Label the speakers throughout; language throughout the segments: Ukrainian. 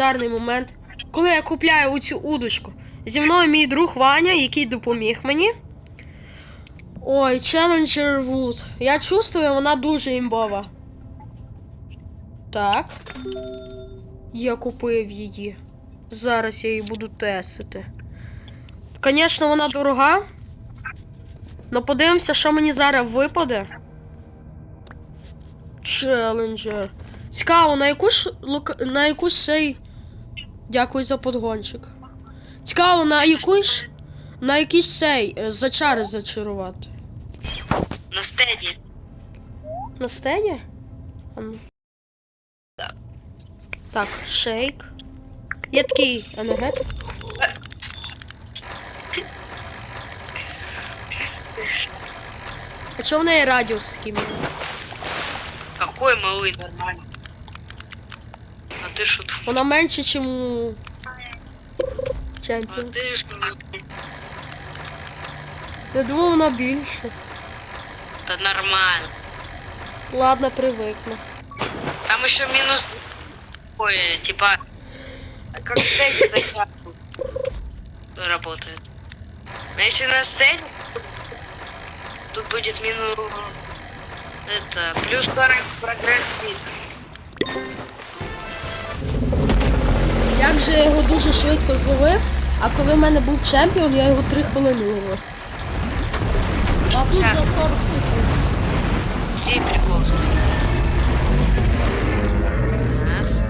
Speaker 1: легендарний момент, коли я купляю оцю удочку. Зі мною мій друг Ваня, який допоміг мені. Ой, Challenger Wood. Я чувствую, вона дуже імбова. Так. Я купив її. Зараз я її буду тестити. Звісно, вона дорога. Ну подивимося, що мені зараз випаде. Challenger. Цікаво, на яку ж на яку ж цей. Дякую за подгончик. Цікаво, на яку ж. На якийсь цей е, зачари зачарувати.
Speaker 2: На стеді.
Speaker 1: На стені? Ну. Так, шейк. Є такий енергетик. А чого в неї радіус такий? малий?
Speaker 2: Какой малый, нормально А ты что тут?
Speaker 1: Вона менше, ніж у
Speaker 2: А
Speaker 1: Чемпіон.
Speaker 2: ты что?
Speaker 1: Я думав, вона більше.
Speaker 2: Да нормально.
Speaker 1: Ладно, привикну.
Speaker 2: Там еще минус... Ой, типа... Как стеки захват работает. А если на стеке, тут будет минус... Это, плюс 40 прогресс
Speaker 1: я його дуже швидко зловив, а коли в мене був чемпіон, я його 3 хвилини ловив. А тут за 40 секунд.
Speaker 2: Здесь прикол. Раз.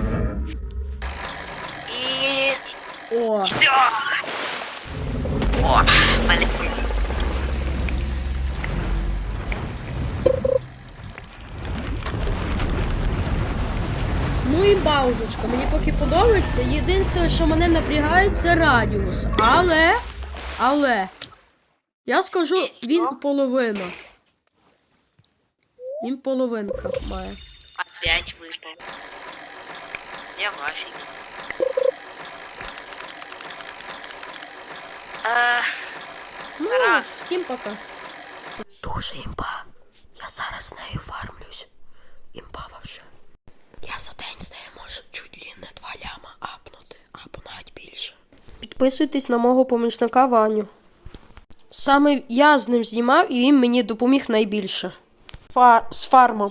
Speaker 2: И...
Speaker 1: О,
Speaker 2: Все. О, полетели.
Speaker 1: Ну і баузочка. Мені поки подобається. Єдине, що мене напрягає, це радіус. Але. Але. Я скажу, він половина. Він половинка має.
Speaker 2: Опять выпал. Я в
Speaker 1: Ну,
Speaker 2: Раз.
Speaker 1: всім пока. Дуже імба. Я зараз нею фармлюсь. Імбава вже. Підписуйтесь на мого помічника Ваню. Саме я з ним знімав і він мені допоміг найбільше. Фа- з фармом.